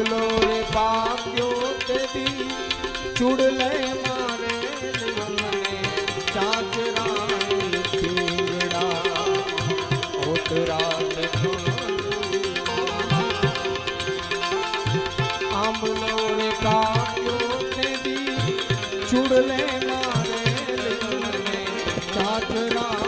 ચૂડલો રે પાપ્યો તેદી ચૂડલે મારે મને ચાચરાણી ચીરડા ઓતરાત આંબલો મારે મને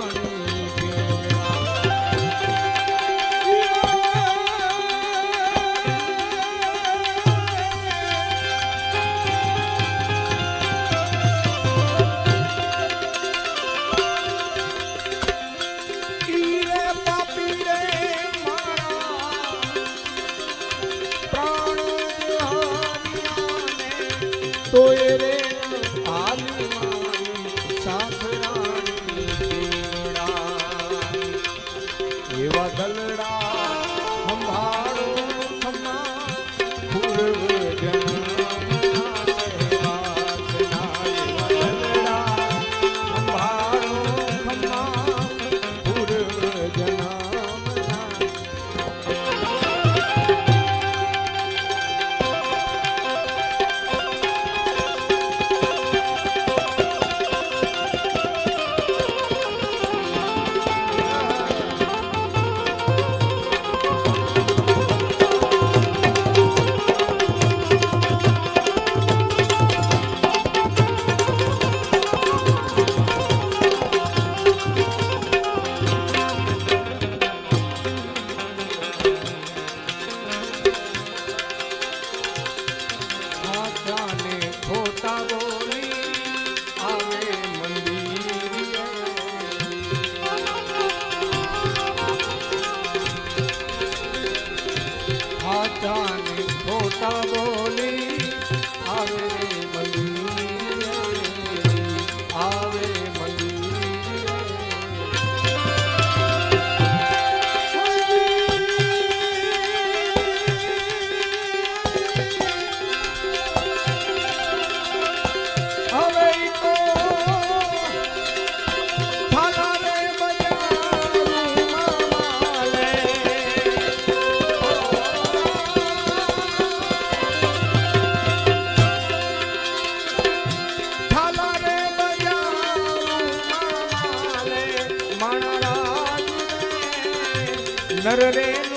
રે,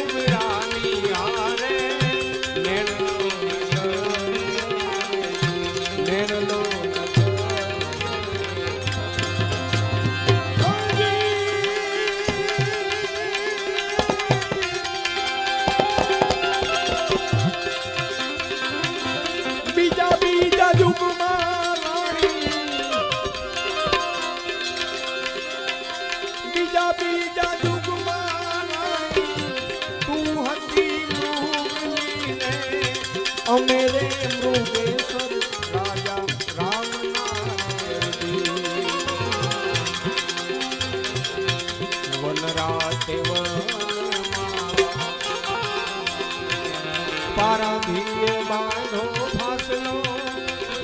પારાધીએ બાંધો ફાસલો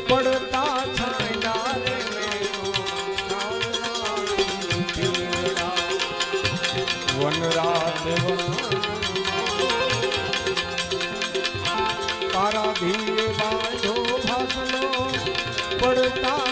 પડતા છાંડા રે વનરાજ પારાધીએ બાંધો ફાસલો પડતા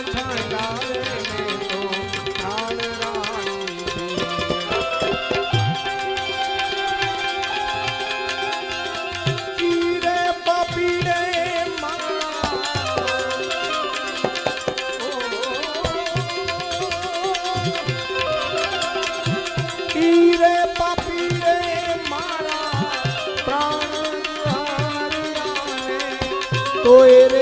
તો એ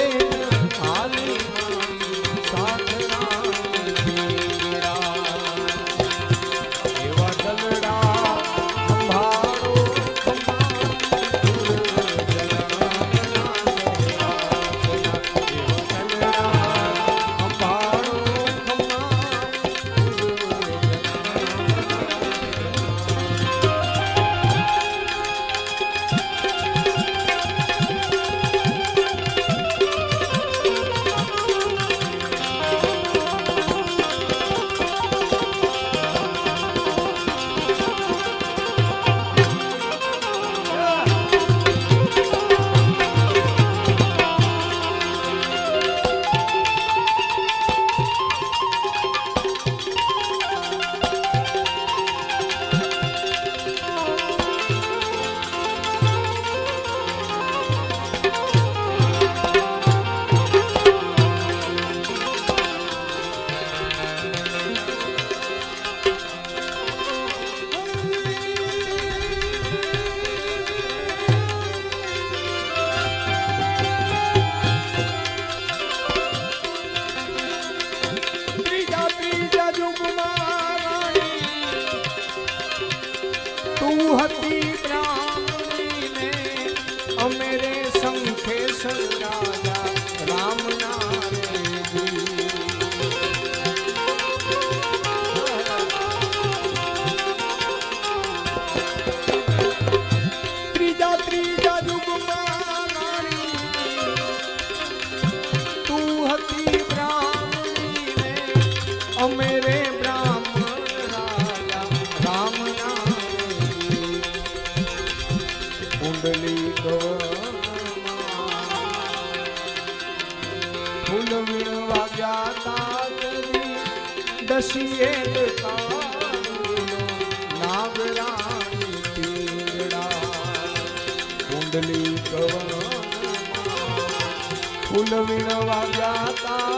trilha de comando. કુંડલી કવા ફૂલ વીણવા ગયા તા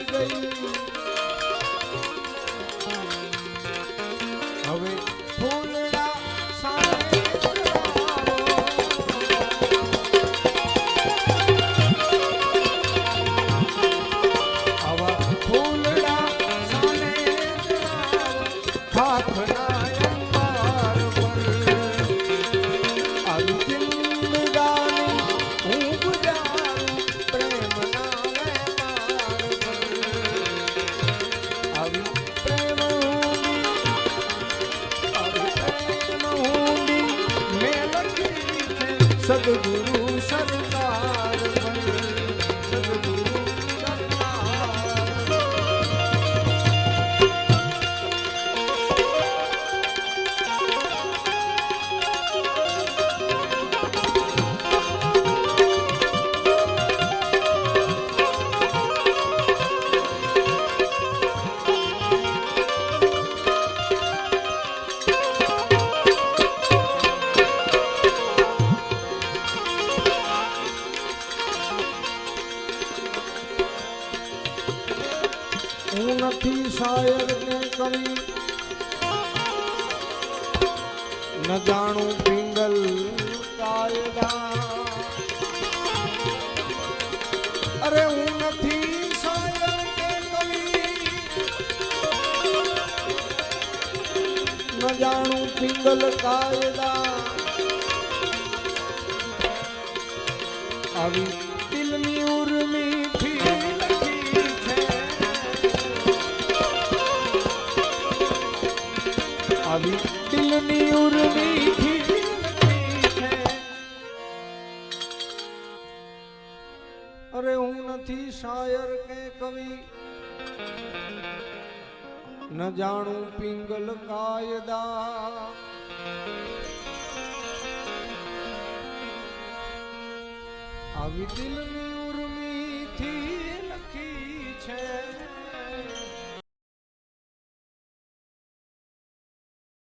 Santo જાણું પિંગલ કાયદા. આવી દિલની ઉર્મી આવી દિલની ઉર્મિથી અરે હું નથી શાયર કે કવિ. ન જાણું પિંગલ કાયદા. આવી દિલની